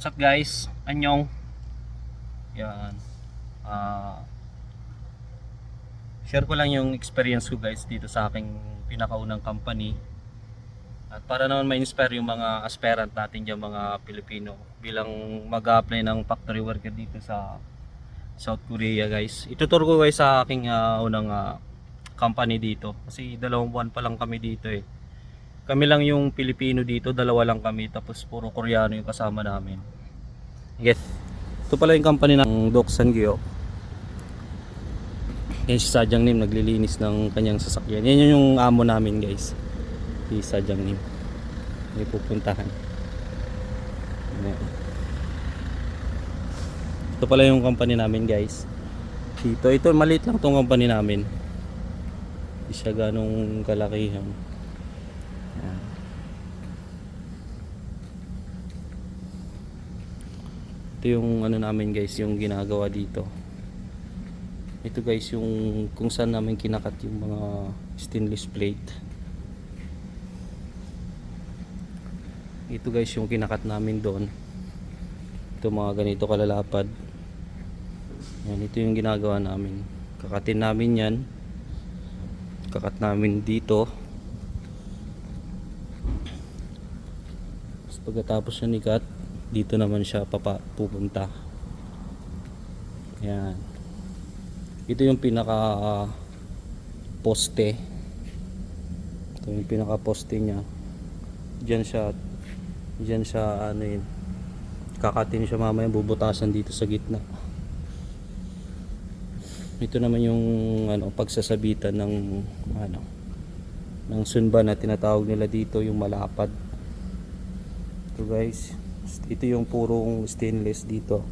What's up guys? Anyong. Yan. Ah share ko lang yung experience ko guys dito sa aking pinakaunang company. At para naman ma-inspire yung mga aspirant natin dyan mga Pilipino bilang mag-apply ng factory worker dito sa South Korea guys. Ituturo ko guys sa aking ah, unang ah, company dito kasi dalawang buwan pa lang kami dito eh. Kami lang yung Pilipino dito, dalawa lang kami tapos puro Koreano yung kasama namin. Yes. Ito pala yung company ng Doc Sangyo. Yan si Sadyang Nim naglilinis ng kanyang sasakyan. Yan yun yung amo namin guys. Si Sadyang Nim. May pupuntahan. Ito pala yung company namin guys. Dito, ito maliit lang tong company namin. Hindi siya ganong kalakihan. Yan. Ito yung ano namin guys, yung ginagawa dito. Ito guys yung kung saan namin kinakat yung mga stainless plate. Ito guys yung kinakat namin doon. Ito mga ganito kalalapad. Yan, ito yung ginagawa namin. Kakatin namin yan. Kakat namin dito. Tapos pagkatapos yung ikat, dito naman siya papa, pupunta. Ito yung pinaka ah, poste. Ito yung pinaka poste niya. Diyan siya diyan siya ano yun. Kakatin siya mamaya bubutasan dito sa gitna. Ito naman yung ano pagsasabitan ng ano ng sunba na tinatawag nila dito yung malapad. Ito guys, ito yung purong stainless dito.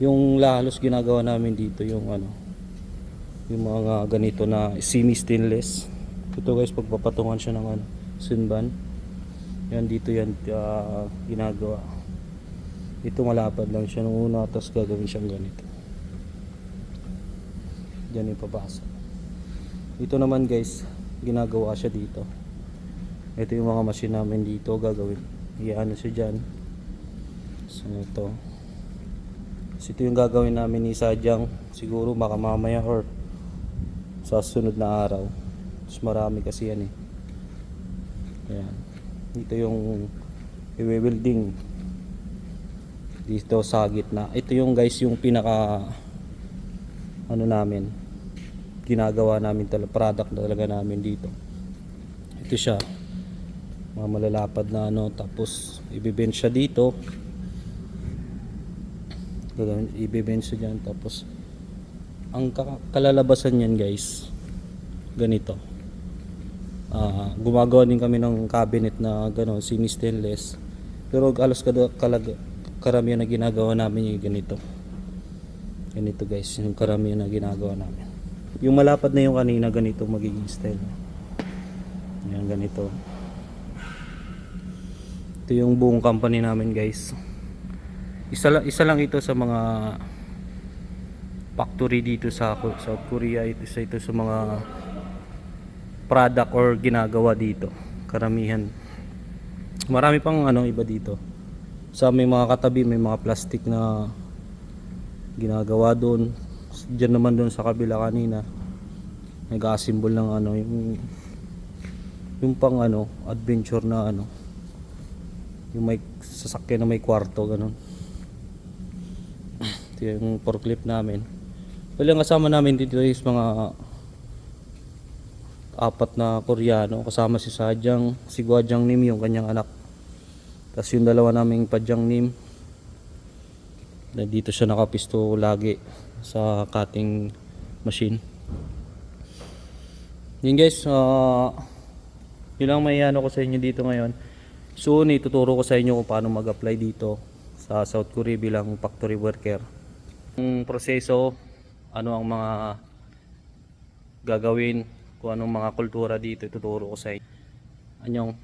Yung halos ginagawa namin dito yung ano yung mga ganito na semi stainless ito guys pagpapatungan siya ng ano, sunban. Yan dito yan ah, ginagawa. Ito malapad lang siya. Nung una tapos gagawin siyang ganito. Yan yung papasok ito naman guys ginagawa siya dito. Ito yung mga machine namin dito gagawin. Iano siya dyan so ito. So ito yung gagawin namin ni Sadyang. Siguro baka mamaya or sa sunod na araw. Mas marami kasi yan eh. Ayan. dito yung i-welding. Dito sa gitna. Ito yung guys yung pinaka ano namin. Ginagawa namin talaga product na talaga namin dito. Ito siya. Mga malalapad na ano. Tapos ibibend siya dito siya dyan. Tapos ang ka- kalalabasan yan guys ganito. Ah, gumagawa din kami ng cabinet na gano'n semi stainless pero alas kada kalag karamihan na ginagawa namin yung ganito. Ganito guys yung karamihan na ginagawa namin. Yung malapad na yung kanina ganito magiging style. Yan ganito. Ito yung buong company namin guys isa lang, isa lang ito sa mga factory dito sa South Korea ito isa ito sa mga product or ginagawa dito karamihan. Marami pang ano iba dito. Sa may mga katabi may mga plastic na ginagawa doon diyan naman doon sa kabila kanina nag-assemble ng ano yung yung pang ano adventure na ano yung may sasakyan na may kwarto ganun ito yung forklift namin Well, ang kasama namin dito is mga apat na Koreano kasama si Sadyang, si Gwadyang Nim yung kanyang anak. Tapos yung dalawa naming Padyang Nim na dito siya nakapisto lagi sa cutting machine. Yun guys, ah yun lang may ano ko sa inyo dito ngayon. Soon ituturo ko sa inyo kung paano mag-apply dito sa South Korea bilang factory worker. Ang proseso, ano ang mga gagawin, kung anong mga kultura dito ituturo ko sa inyo. Anyong